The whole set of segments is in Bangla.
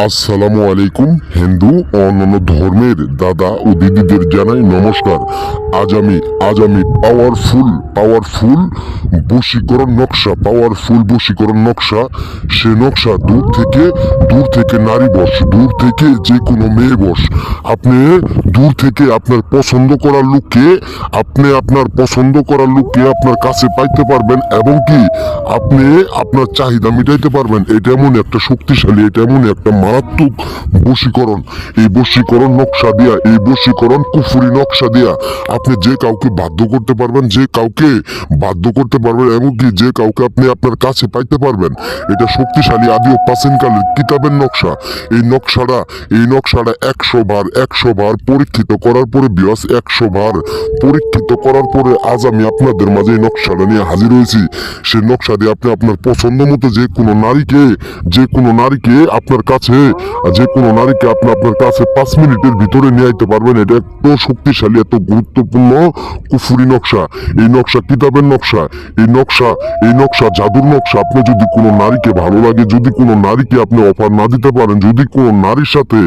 আসসালামু আলাইকুম, হিন্দু ও অন্যান্য ধর্মের দাদা ও দিদিদের জানাই নমস্কার। আজ আমি আজ আমি পাওয়ারফুল পাওয়ারফুল বশীকরণ নকশা পাওয়ারফুল বশীকরণ নকশা, সে নকশা দূর থেকে দূর থেকে নারী বস দূর থেকে যে কোনো মেয়ে বস আপনি দূর থেকে আপনার পছন্দ করা লোককে, আপনি আপনার পছন্দ করা লোককে আপনার কাছে পাইতে পারবেন এবং কি, আপনি আপনার চাহিদা মিটাইতে পারবেন। এটা এমন একটা শক্তিশালী, এটা এমন একটা মারাত্মক বশীকরণ। এই বশীকরণ নকশা দিয়া, এই বশীকরণ কুফুরি নকশা দিয়া। আপনি যে কাউকে বাধ্য করতে পারবেন, যে কাউকে বাধ্য করতে পারবেন, এমনকি যে কাউকে আপনি আপনার কাছে পাইতে পারবেন, এটা শক্তিশালী আদি ও প্রাচীনকালের কিতাবের নকশা। এই নকশাটা এই নকশাটা একশো বার একশো বার পরীক্ষিত করার পরে বিয়াস একশো বার পরীক্ষিত করার পরে আজ আমি আপনাদের মাঝে এই নকশাটা নিয়ে হাজির হয়েছি। সেই নকশা দিয়ে আপনি আপনার পছন্দ মতো যে কোনো নারীকে, যে কোনো নারীকে আপনার কাছে যে কোনো নারীকে আপনি আপনার কাছে পাঁচ মিনিটের ভিতরে নিয়ে আইতে পারবেন, এটা এত শক্তিশালী, এত গুরুত্বপূর্ণ কুফুরি নকশা। এই নকশা কিতাবের নকশা, এই নকশা এই নকশা জাদুর নকশা। আপনি যদি কোনো নারীকে ভালো লাগে, যদি কোনো নারীকে আপনি অফার না দিতে পারেন, যদি কোনো নারীর সাথে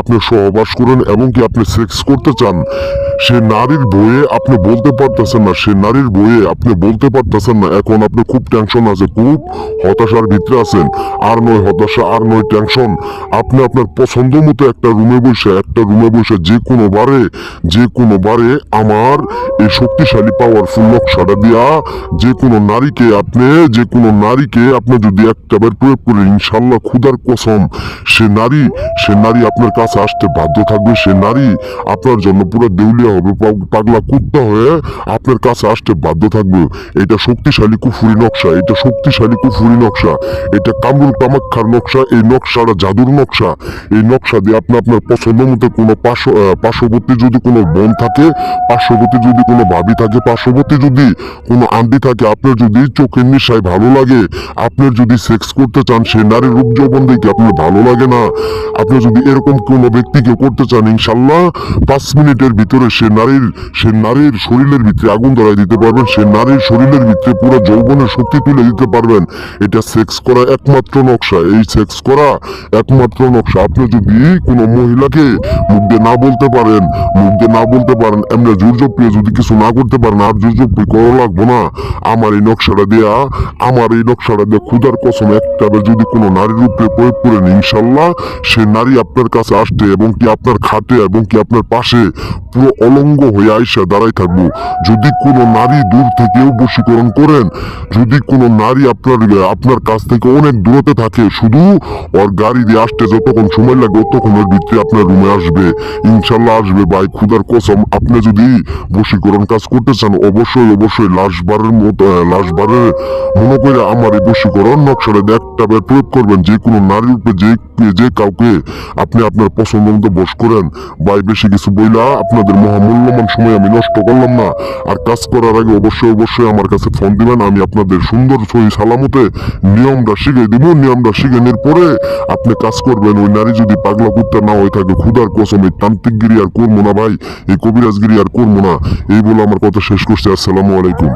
আপনি সহবাস করেন এবং কি আপনি সেক্স করতে চান, সে নারীর বইয়ে আপনি বলতে পারতেছেন না, সে নারীর বইয়ে আপনি বলতে পারতেছেন না। এখন আপনি খুব টেনশন আছে, খুব হতাশার ভিতরে আছেন। আর নয় হতাশা, আর নয় টেনশন আপনি আপনার পছন্দ মতো একটা রুমে বসে, একটা রুমে বসে যে কোনো বারে, যে কোনো বারে আমার এই শক্তিশালী পাওয়ারফুল নকশাটা দিয়া যে কোনো নারীকে আপনি, যে কোনো নারীকে আপনি যদি একটাবার প্রয়োগ করে ইনশাল্লাহ ক্ষুদার কসম, সে নারী সে নারী আপনার কাছে আসতে বাধ্য থাকবে, সে নারী আপনার জন্য পুরো দেউলিয়া হবে পাগলা কুত্তা হয়ে আপনার কাছে আসতে বাধ্য থাকবে। এটা শক্তিশালী কুফুরি নকশা, এটা শক্তিশালী কুফুরি নকশা, এটা কামরুল কামাক্ষার নকশা, এই নকশাটা জাদুর নকশা এই নকশা দিয়ে আপনি আপনার পছন্দ মতো কোনো পার্শ্ব পার্শ্ববর্তী যদি কোনো বোন থাকে, পার্শ্ববর্তী যদি কোনো ভাবি থাকে, পার্শ্ববর্তী যদি কোনো আন্টি থাকে, আপনার যদি চোখের নিশায় ভালো লাগে, আপনার যদি সেক্স করতে চান, সে নারীর রূপ যৌবন দেখে আপনার ভালো লাগে না। আপনি যদি এরকম কোনো ব্যক্তিকে করতে চান ইনশাল্লাহ পাঁচ মিনিটের ভিতরে সে নারীর সে নারীর শরীরের ভিতরে আগুন ধরাই দিতে পারবেন, সে নারীর শরীরের ভিতরে পুরো যৌবনের শক্তি তুলে দিতে পারবেন। এটা সেক্স করা একমাত্র নকশা। এই সেক্স করা একমাত্র নকশা। আপনি যদি কোনো মহিলাকে মুখ দিয়ে না বলতে পারেন, মুখ দিয়ে না বলতে পারেন, এমনি জোর জপিয়ে যদি কিছু না করতে পারেন, আর জোর জপি করা লাগবো না। আমার এই নকশাটা দেয়া, আমার এই নকশাটা দিয়ে ক্ষুদার কসম একটা যদি কোনো নারীর উপরে প্রয়োগ করেন ইনশাল্লাহ সে নারী আপনার কাছে আসতে এবং কি আপনার খাটে এবং কি আপনার পাশে পুরো অলঙ্গ হয়ে আইসা দাঁড়াই থাকব। যদি কোনো নারী দূর থেকেও বশীকরণ করেন, যদি কোনো নারী আপনার আপনার কাছ থেকে অনেক দূরতে থাকে, শুধু ওর গাড়ি দিয়ে আসতে যতক্ষণ সময় লাগে ততক্ষণের ভিতরে আপনার রুমে আসবে। ইনশাল্লাহ আসবে ভাই, খুদার কসম। আপনি যদি বশীকরণ কাজ করতে চান, অবশ্যই অবশ্যই লাশবারের মতো লাশবারের মনে করে আমার এই বশীকরণ নকশাটা একটা প্রয়োগ করবেন। যে কোনো নারীর উপরে যে যে কাউকে আপনি আপনার পছন্দ মতো বস করেন, ভাই, বেশি কিছু বইলা আপনাদের মহামূল্যবান সময় আমি নষ্ট করলাম না। আর কাজ করার আগে অবশ্যই অবশ্যই আমার কাছে ফোন দিবেন, আমি আপনাদের সুন্দর সহি সালামতে নিয়মটা শিখে দিব। নিয়মটা শিখে পরে আপনি কাজ করবেন, ওই নারী যদি পাগলা কুত্তা না হয়ে থাকে ক্ষুদার কসম এই তান্ত্রিকগিরি আর করব না ভাই, এই কবিরাজগিরি আর করব না। এই বলে আমার কথা শেষ করছি, আসসালামু আলাইকুম।